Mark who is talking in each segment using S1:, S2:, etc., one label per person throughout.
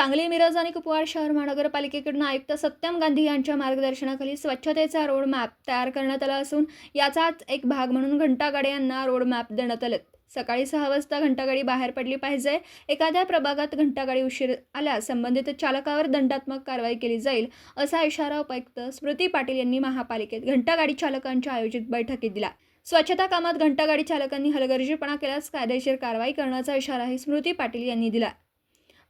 S1: सांगली मिरज आणि कुपवाड शहर महानगरपालिकेकडून आयुक्त सत्यम गांधी यांच्या मार्गदर्शनाखाली स्वच्छतेचा रोड मॅप तयार करण्यात आला असून याचाच एक भाग म्हणून घंटागाडी यांना रोड मॅप देण्यात आलेत सकाळी सहा वाजता घंटागाडी बाहेर पडली पाहिजे. एखाद्या प्रभागात घंटागाडी उशीर आल्यास संबंधित चालकावर दंडात्मक कारवाई केली जाईल असा इशारा उपायुक्त स्मृती पाटील यांनी महापालिकेत घंटागाडी चालकांच्या आयोजित बैठकीत दिला. स्वच्छता कामात घंटागाडी चालकांनी हलगर्जीपणा केल्यास कायदेशीर कारवाई करण्याचा इशाराही स्मृती पाटील यांनी दिला.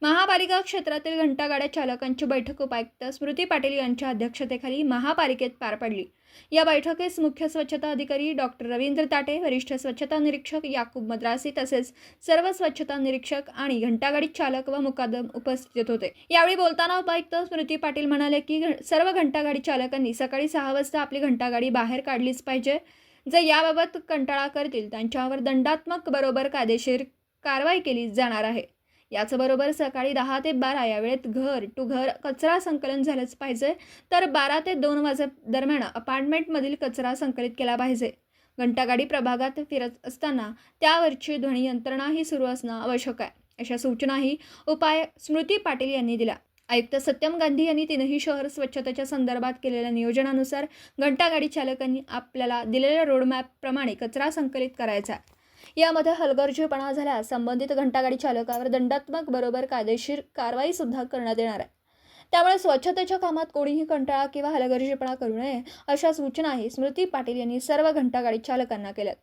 S1: महापालिका क्षेत्रातील घंटागाड्या चालकांची बैठक उपायुक्त स्मृती पाटील यांच्या अध्यक्षतेखाली महापालिकेत पार पडली. या बैठकीस मुख्य स्वच्छता अधिकारी डॉक्टर रवींद्र ताटे वरिष्ठ स्वच्छता निरीक्षक याकूब मद्रासी तसेच सर्व स्वच्छता निरीक्षक आणि घंटागाडी चालक व मुकादम उपस्थित होते. यावेळी बोलताना उपायुक्त स्मृती पाटील म्हणाले की घ- सर्व घंटागाडी चालकांनी सकाळी सहा वाजता आपली घंटागाडी बाहेर काढलीच पाहिजे. जे याबाबत कंटाळा करतील त्यांच्यावर दंडात्मक बरोबर कायदेशीर कारवाई केली जाणार आहे. याचबरोबर सकाळी दहा ते बारा या वेळेत घर टू घर कचरा संकलन झालंच पाहिजे. तर बारा ते दोन वाजे दरम्यान अपार्टमेंटमधील कचरा संकलित केला पाहिजे. घंटागाडी प्रभागात फिरत असताना त्यावरची ध्वनी यंत्रणाही सुरू असणं आवश्यक आहे. अशा सूचनाही उपाय स्मृती पाटील यांनी दिल्या. आयुक्त सत्यम गांधी यांनी तीनही शहर स्वच्छतेच्या संदर्भात केलेल्या नियोजनानुसार घंटागाडी चालकांनी आपल्याला दिलेल्या रोडमॅपप्रमाणे कचरा संकलित करायचा आहे. यामध्ये हलगर्जीपणा झाल्यास संबंधित घंटागाडी चालकावर दंडात्मक बरोबर कायदेशीर कारवाई सुद्धा करण्यात येणार आहे. त्यामुळे स्वच्छतेच्या कामात कोणीही कंटाळा किंवा हलगर्जीपणा करू नये अशा सूचनाही स्मृती पाटील यांनी सर्व घंटागाडी चालकांना केल्यात.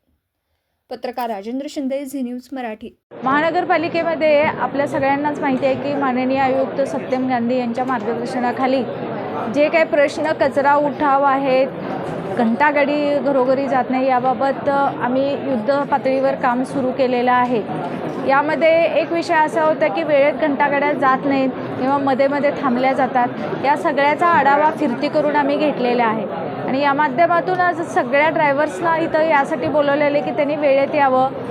S1: पत्रकार राजेंद्र शिंदे झी न्यूज मराठी.
S2: महानगरपालिकेमध्ये आपल्या सगळ्यांनाच माहिती आहे की माननीय आयुक्त सत्यम गांधी यांच्या मार्गदर्शनाखाली जे काही प्रश्न कचरा उठाव आहेत घंटागाडी घरोघरी जात नाही याबाबत आम्ही युद्ध पातळीवर काम सुरू केलेलं आहे. यामध्ये एक विषय असा होता की वेळेत घंटागाड्या जात नाहीत किंवा मध्ये मध्ये थांबल्या जातात. या सगळ्याचा आढावा फिरती करून आम्ही घेतलेला आहे. आणि या माध्यमातून आज सगळ्या ड्रायव्हर्सना इथं यासाठी बोलवलेले की त्यांनी वेळेत यावं.